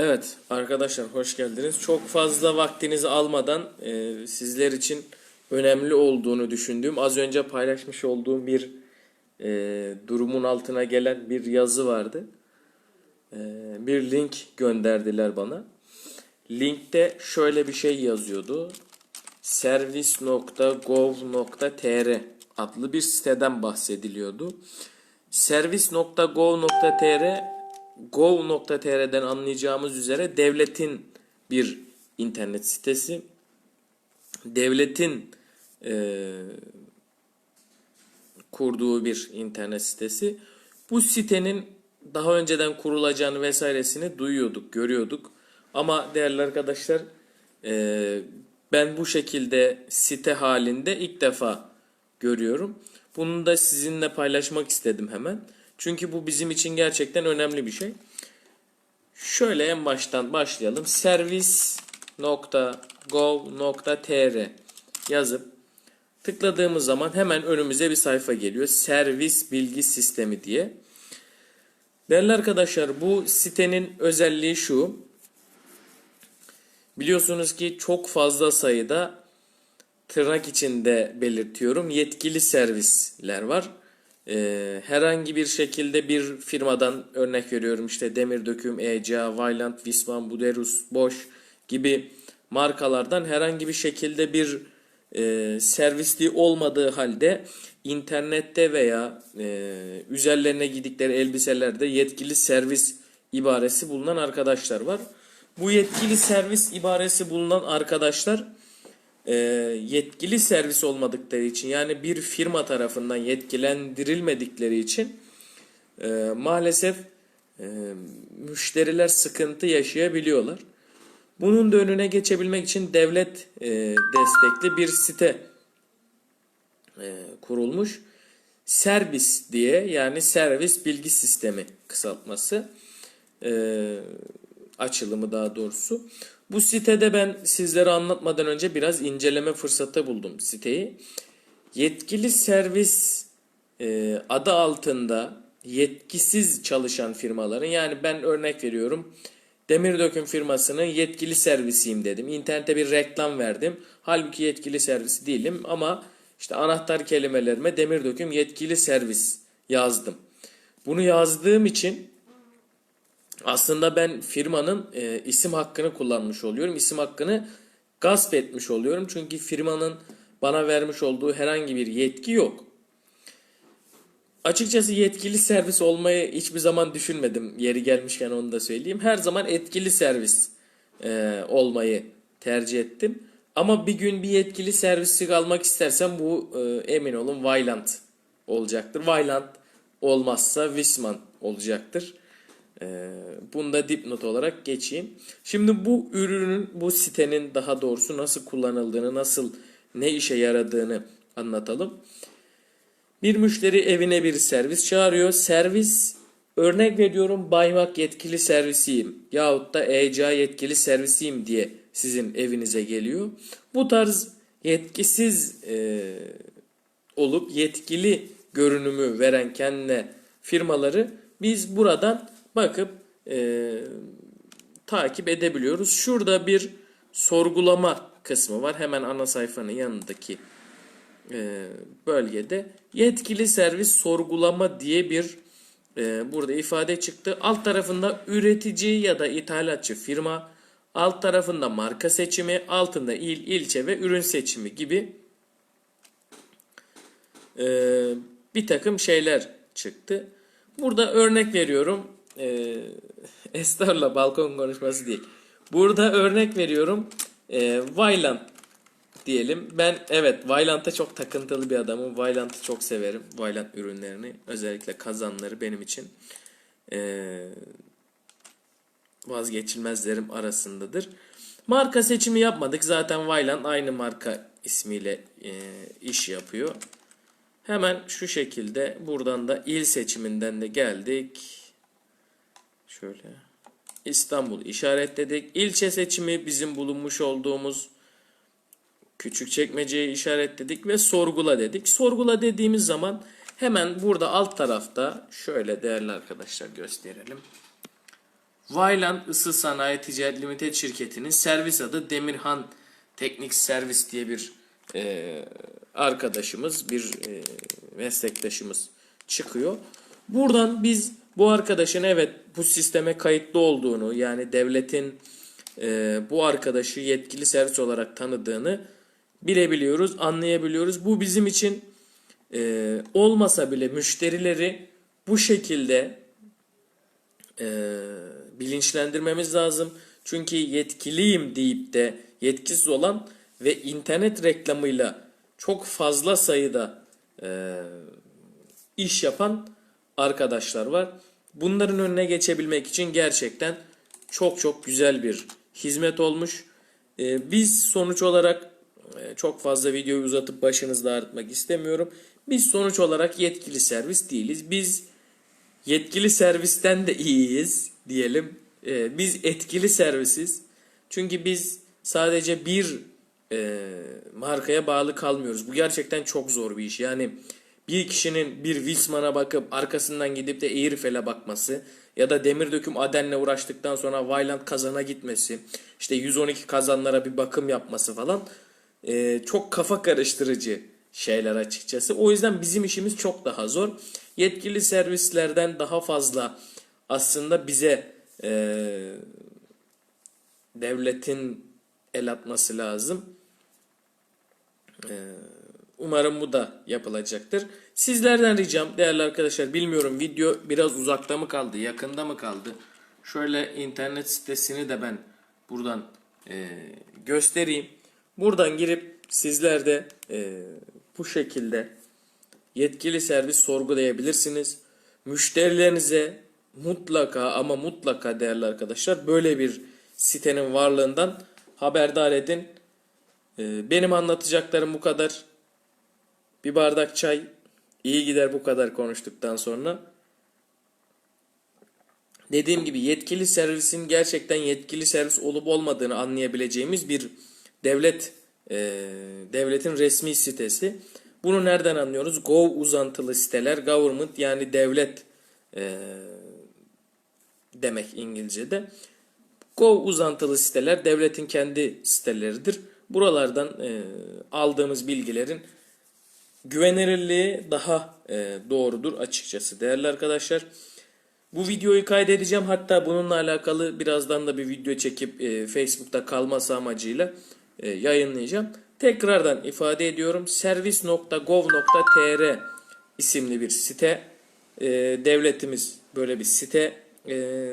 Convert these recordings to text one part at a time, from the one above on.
Evet arkadaşlar hoş geldiniz. Çok fazla vaktinizi almadan e, sizler için önemli olduğunu düşündüğüm az önce paylaşmış olduğum bir e, durumun altına gelen bir yazı vardı. E, bir link gönderdiler bana. Linkte şöyle bir şey yazıyordu. servis.gov.tr adlı bir siteden bahsediliyordu. servis.gov.tr gov.tr'den anlayacağımız üzere devletin bir internet sitesi. Devletin e, kurduğu bir internet sitesi. Bu sitenin daha önceden kurulacağını vesairesini duyuyorduk, görüyorduk. Ama değerli arkadaşlar e, ben bu şekilde site halinde ilk defa görüyorum. Bunu da sizinle paylaşmak istedim hemen. Çünkü bu bizim için gerçekten önemli bir şey. Şöyle en baştan başlayalım. servis.gov.tr yazıp tıkladığımız zaman hemen önümüze bir sayfa geliyor. Servis bilgi sistemi diye. Değerli arkadaşlar bu sitenin özelliği şu. Biliyorsunuz ki çok fazla sayıda tırnak içinde belirtiyorum yetkili servisler var. Ee, herhangi bir şekilde bir firmadan örnek veriyorum işte Demir Döküm, ECA, Valiant, Visman, Buderus, Bosch gibi markalardan herhangi bir şekilde bir e, servisliği olmadığı halde internette veya e, üzerlerine gidikleri elbiselerde yetkili servis ibaresi bulunan arkadaşlar var. Bu yetkili servis ibaresi bulunan arkadaşlar e, yetkili servis olmadıkları için yani bir firma tarafından yetkilendirilmedikleri için e, maalesef e, müşteriler sıkıntı yaşayabiliyorlar. Bunun da önüne geçebilmek için devlet destekli bir site kurulmuş. Servis diye yani servis bilgi sistemi kısaltması açılımı daha doğrusu. Bu sitede ben sizlere anlatmadan önce biraz inceleme fırsatı buldum siteyi. Yetkili servis e, adı altında yetkisiz çalışan firmaların yani ben örnek veriyorum demir döküm firmasının yetkili servisiyim dedim. İnternete bir reklam verdim. Halbuki yetkili servisi değilim ama işte anahtar kelimelerime demir döküm yetkili servis yazdım. Bunu yazdığım için aslında ben firmanın e, isim hakkını kullanmış oluyorum. İsim hakkını gasp etmiş oluyorum. Çünkü firmanın bana vermiş olduğu herhangi bir yetki yok. Açıkçası yetkili servis olmayı hiçbir zaman düşünmedim. Yeri gelmişken onu da söyleyeyim. Her zaman etkili servis e, olmayı tercih ettim. Ama bir gün bir yetkili servisi almak istersem bu e, emin olun Valiant olacaktır. Valiant olmazsa Wisman olacaktır. Ee, bunu da dipnot olarak geçeyim. Şimdi bu ürünün, bu sitenin daha doğrusu nasıl kullanıldığını, nasıl ne işe yaradığını anlatalım. Bir müşteri evine bir servis çağırıyor. Servis örnek veriyorum Baymak yetkili servisiyim yahut da ECA yetkili servisiyim diye sizin evinize geliyor. Bu tarz yetkisiz e, olup yetkili görünümü veren kendine firmaları biz buradan bakıp e, takip edebiliyoruz. Şurada bir sorgulama kısmı var. Hemen ana sayfanın yanındaki e, bölgede yetkili servis sorgulama diye bir e, burada ifade çıktı. Alt tarafında üretici ya da ithalatçı firma, alt tarafında marka seçimi, altında il, ilçe ve ürün seçimi gibi e, bir takım şeyler çıktı. Burada örnek veriyorum e, estağfurullah balkon konuşması değil. Burada örnek veriyorum. E, Vayland diyelim. Ben evet Vailant'a çok takıntılı bir adamım. Vailant'ı çok severim. Vayland ürünlerini. Özellikle kazanları benim için e, vazgeçilmezlerim arasındadır. Marka seçimi yapmadık. Zaten Vayland aynı marka ismiyle e, iş yapıyor. Hemen şu şekilde buradan da il seçiminden de geldik. Şöyle. İstanbul işaretledik. İlçe seçimi bizim bulunmuş olduğumuz küçük çekmeceyi işaretledik ve sorgula dedik. Sorgula dediğimiz zaman hemen burada alt tarafta şöyle değerli arkadaşlar gösterelim. Vayland Isı Sanayi Ticaret Limited şirketinin servis adı Demirhan Teknik Servis diye bir e, arkadaşımız, bir e, meslektaşımız çıkıyor. Buradan biz bu arkadaşın evet bu sisteme kayıtlı olduğunu yani devletin e, bu arkadaşı yetkili servis olarak tanıdığını bilebiliyoruz, anlayabiliyoruz. Bu bizim için e, olmasa bile müşterileri bu şekilde e, bilinçlendirmemiz lazım. Çünkü yetkiliyim deyip de yetkisiz olan ve internet reklamıyla çok fazla sayıda e, iş yapan arkadaşlar var. Bunların önüne geçebilmek için gerçekten çok çok güzel bir hizmet olmuş. E, biz sonuç olarak e, çok fazla videoyu uzatıp başınızda ağrıtmak istemiyorum. Biz sonuç olarak yetkili servis değiliz. Biz yetkili servisten de iyiyiz diyelim. Ee, biz etkili servisiz. Çünkü biz sadece bir e, markaya bağlı kalmıyoruz. Bu gerçekten çok zor bir iş. Yani bir kişinin bir Wilsman'a bakıp arkasından gidip de Airfel'e bakması ya da demir döküm Aden'le uğraştıktan sonra Vayland kazana gitmesi, işte 112 kazanlara bir bakım yapması falan e, çok kafa karıştırıcı şeyler açıkçası. O yüzden bizim işimiz çok daha zor. Yetkili servislerden daha fazla aslında bize e, devletin el atması lazım. E, umarım bu da yapılacaktır. Sizlerden ricam değerli arkadaşlar bilmiyorum video biraz uzakta mı kaldı yakında mı kaldı. Şöyle internet sitesini de ben buradan e, göstereyim. Buradan girip sizler de e, bu şekilde yetkili servis sorgulayabilirsiniz. Müşterilerinize mutlaka ama mutlaka değerli arkadaşlar böyle bir sitenin varlığından haberdar edin. Ee, Benim anlatacaklarım bu kadar. Bir bardak çay iyi gider bu kadar konuştuktan sonra. Dediğim gibi yetkili servisin gerçekten yetkili servis olup olmadığını anlayabileceğimiz bir devlet e, devletin resmi sitesi. Bunu nereden anlıyoruz? Gov uzantılı siteler, government yani devlet e, demek İngilizce'de. Gov uzantılı siteler devletin kendi siteleridir. Buralardan e, aldığımız bilgilerin güvenilirliği daha e, doğrudur açıkçası değerli arkadaşlar. Bu videoyu kaydedeceğim. Hatta bununla alakalı birazdan da bir video çekip e, Facebook'ta kalması amacıyla e, yayınlayacağım. Tekrardan ifade ediyorum. servis.gov.tr isimli bir site. E, devletimiz böyle bir site e,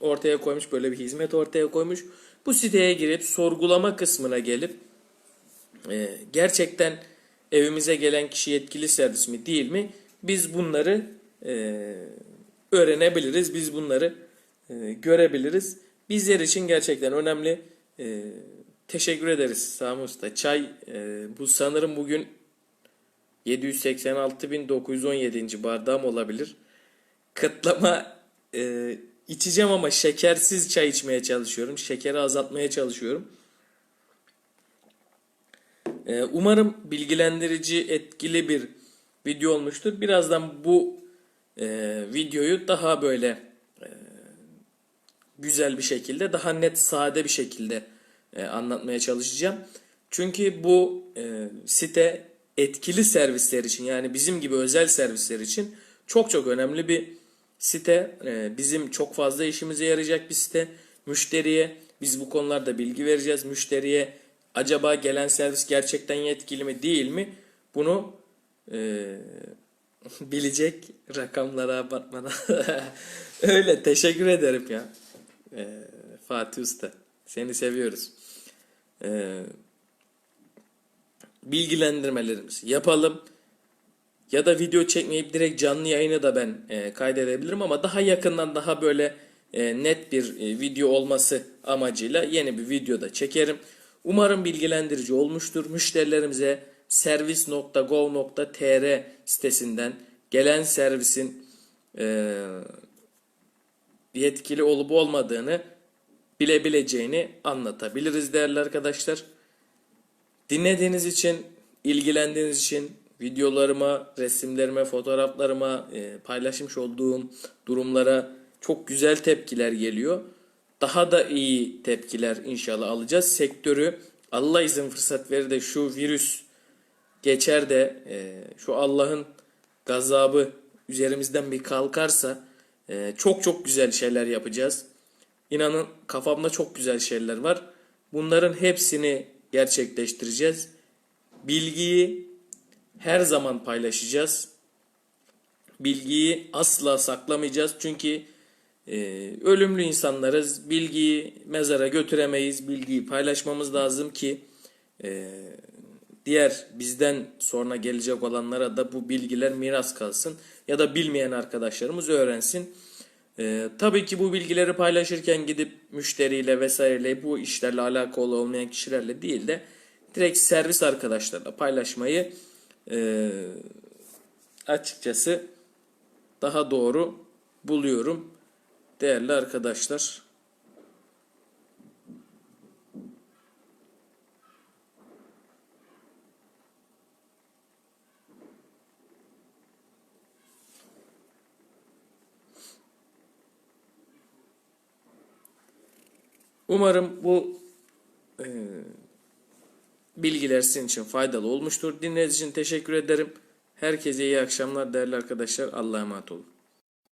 ortaya koymuş. Böyle bir hizmet ortaya koymuş. Bu siteye girip sorgulama kısmına gelip e, gerçekten evimize gelen kişi yetkili servis mi değil mi? Biz bunları e, öğrenebiliriz. Biz bunları e, görebiliriz. Bizler için gerçekten önemli. E, teşekkür ederiz Sami Usta. Çay e, bu sanırım bugün 786.917. bardağım olabilir. Kıtlama e, içeceğim ama şekersiz çay içmeye çalışıyorum. Şekeri azaltmaya çalışıyorum. E, umarım bilgilendirici, etkili bir video olmuştur. Birazdan bu e, videoyu daha böyle e, güzel bir şekilde, daha net, sade bir şekilde e, anlatmaya çalışacağım. Çünkü bu e, site etkili servisler için yani bizim gibi özel servisler için çok çok önemli bir site. E, bizim çok fazla işimize yarayacak bir site. Müşteriye biz bu konularda bilgi vereceğiz. Müşteriye acaba gelen servis gerçekten yetkili mi değil mi? Bunu e, bilecek rakamlara abartmana. Öyle teşekkür ederim ya. E, Fatih Usta. Seni seviyoruz. E, bilgilendirmelerimizi yapalım. Ya da video çekmeyip direkt canlı yayını da ben e, kaydedebilirim ama daha yakından daha böyle e, net bir e, video olması amacıyla yeni bir video da çekerim. Umarım bilgilendirici olmuştur. Müşterilerimize servis.gov.tr sitesinden gelen servisin e, yetkili olup olmadığını bilebileceğini anlatabiliriz değerli arkadaşlar. Dinlediğiniz için, ilgilendiğiniz için videolarıma, resimlerime, fotoğraflarıma, e, paylaşmış olduğum durumlara çok güzel tepkiler geliyor. Daha da iyi tepkiler inşallah alacağız. Sektörü Allah izin fırsat verir de şu virüs geçer de e, şu Allah'ın gazabı üzerimizden bir kalkarsa e, çok çok güzel şeyler yapacağız. İnanın kafamda çok güzel şeyler var. Bunların hepsini gerçekleştireceğiz. Bilgiyi her zaman paylaşacağız. Bilgiyi asla saklamayacağız. Çünkü e, ölümlü insanlarız. Bilgiyi mezara götüremeyiz. Bilgiyi paylaşmamız lazım ki e, diğer bizden sonra gelecek olanlara da bu bilgiler miras kalsın. Ya da bilmeyen arkadaşlarımız öğrensin. Ee, tabii ki bu bilgileri paylaşırken gidip müşteriyle vesaireyle bu işlerle alakalı olmayan kişilerle değil de direkt servis arkadaşlarla paylaşmayı e, açıkçası daha doğru buluyorum değerli arkadaşlar. Umarım bu e, bilgiler sizin için faydalı olmuştur. Dinlediğiniz için teşekkür ederim. Herkese iyi akşamlar değerli arkadaşlar. Allah'a emanet olun.